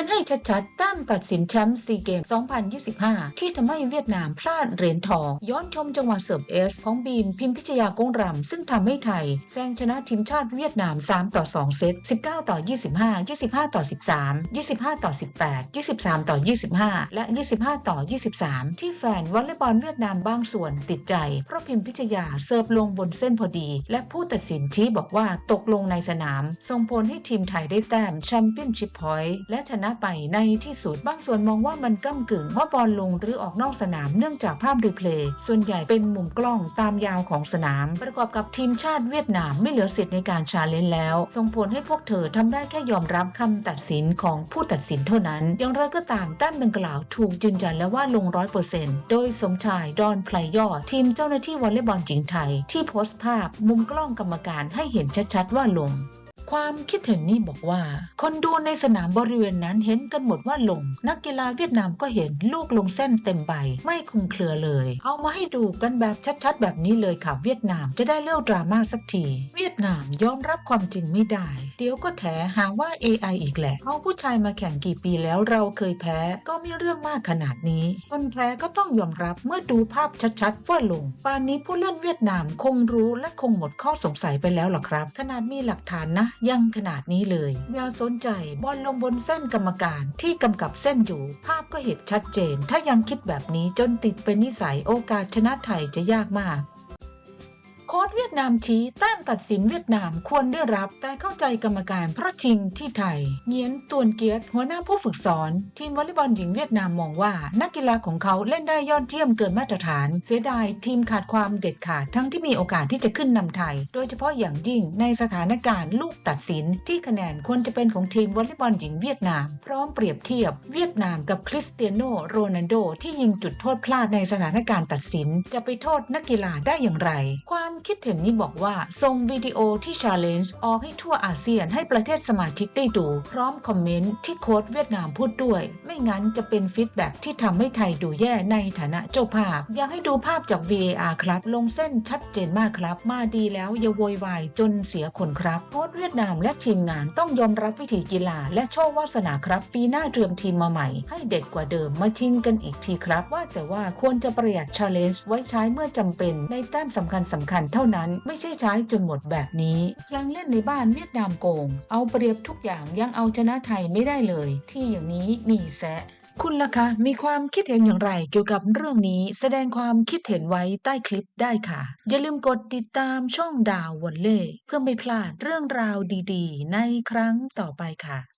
กันให้ชัดๆแต้มตัดสินแชมป์ซีเกม 2025 ที่ทำให้เวียดนามพลาดเหรียญทอง ย้อนชมจังหวะเสิร์ฟเอสของบีมพิมพิชยากงรำ ซึ่งทำให้ไทยแซงชนะทีมชาติเวียดนาม 3 ต่อ 2 เซต 19 ต่อ 25 25 ต่อ 13 25 ต่อ 18 23 ต่อ 25 และ 25 ต่อ 23 ที่แฟนวอลเลย์บอลเวียดนามบางส่วนติดใจ เพราะพิมพิชยาเสิร์ฟลงบนเส้นพอดี และผู้ตัดสินชี้บอกว่าตกลงในสนาม ส่งผลให้ทีมไทยได้แต้มแชมเปี้ยนชิพพอยต์และชนะไปในที่สุดบางส่วนมองว่ามันก้ากึ่งว่าบอลลงหรือออกนอกสนามเนื่องจากภาพรีเพลย์ส่วนใหญ่เป็นมุมกล้องตามยาวของสนาม ประกอบกับทีมชาติเวียดนามไม่เหลือสิทธิ์ในการชาเลนจ์แล้ว ส่งผลให้พวกเธอทำได้แค่ยอมรับคำตัดสินของผู้ตัดสินเท่านั้น อย่างไรก็ตามแต้มดังกล่าวถูกยืนยันแล้วว่าลงร้อยเปอร์เซ็นต์โดยสมชายดอนไพลยอดทีมเจ้าหน้าที่วอลเลย์บอลหญิงไทย ที่โพสต์ภาพมุมกล้องกรรมการให้เห็นชัดๆว่าลง ความคิดเห็นนี้บอกว่า คนดูในสนามบริเวณนั้นเห็นกันหมดว่าลง นักกีฬาเวียดนามก็เห็นลูกลงเส้นเต็มใบ ไม่คุมเครือเลย เอามาให้ดูกันแบบชัดๆ แบบนี้เลยค่ะเวียดนามจะได้เลิกดราม่าสักที เวียดนามยอมรับความจริงไม่ได้ เดี๋ยวก็แถหาว่า AI อีกแหละเอาผู้ชายมาแข่งกี่ปีแล้วเราเคยแพ้ ก็ไม่เรื่องมากขนาดนี้คนแพ้ก็ต้องยอมรับเมื่อดูภาพชัดๆว่าลงปานนี้ผู้เล่นเวียดนามคงรู้และคงหมดข้อสงสัยไปแล้วหรอครับ ขนาดมีหลักฐานนะยังขนาดนี้เลยอย่าสนใจบอลลงบนเส้นกรรมการที่กำกับเส้นอยู่ ภาพก็เห็นชัดเจน ถ้ายังคิดแบบนี้จนติดเป็นนิสัยโอกาสชนะไทยจะยากมาก โค้ชเวียดนามชี้แต้มตัดสินเวียดนามควรได้รับแต่เข้าใจกรรมการเพราะชิงที่ไทยเงียนตวนเกียรติหัวหน้าผู้ฝึกสอน ทีมวอลเลย์บอลหญิงเวียดนามมองว่า นักกีฬาของเขาเล่นได้ยอดเยี่ยมเกินมาตรฐาน เสียดายทีมขาดความเด็ดขาดทั้งที่มีโอกาสที่จะขึ้นนำไทย โดยเฉพาะอย่างยิ่งในสถานการณ์ลูกตัดสิน ที่คะแนนควรจะเป็นของทีมวอลเลย์บอลหญิงเวียดนาม พร้อมเปรียบเทียบ เวียดนามกับคริสเตียโนโรนัลโดที่ยิงจุดโทษพลาดในสถานการณ์ตัดสิน จะไปโทษนักกีฬาได้อย่างไร ความคิดเห็นนี้บอกว่าส่งวิดีโอที่ Challenge ออกให้ทั่วอาเซียนให้ประเทศสมาชิกได้ดู พร้อมคอมเมนต์ที่โค้ชเวียดนามพูดด้วย ไม่งั้นจะเป็นฟีดแบ็กที่ทำให้ไทยดูแย่ในฐานะเจ้าภาพ อยากให้ดูภาพจาก VAR ครับ ลงเส้นชัดเจนมากครับ มาดีแล้วอย่าโวยวายจนเสียคนครับโค้ชเวียดนามและทีมงานต้องยอมรับวิธีกีฬา และโชควาสนาครับ ปีหน้าเตรียมทีมมาใหม่ ให้เด็ดกว่าเดิมมาชิงกันอีกทีครับ ว่าแต่ว่าควรจะประหยัด Challenge ไว้ใช้เมื่อจำเป็นในแต้มสำคัญสำคัญเท่านั้นไม่ใช่ใช้จนหมดแบบนี้ครั้งเล่นในบ้านเวียดนามโกง เอาเปรียบทุกอย่างยังเอาชนะไทยไม่ได้เลย ที่อย่างนี้มีแซะคุณล่ะคะ มีความคิดเห็นอย่างไรเกี่ยวกับเรื่องนี้ แสดงความคิดเห็นไว้ใต้คลิปได้ค่ะ อย่าลืมกดติดตามช่องดาววันเล่เพื่อไม่พลาดเรื่องราวดีๆ ในครั้งต่อไปค่ะ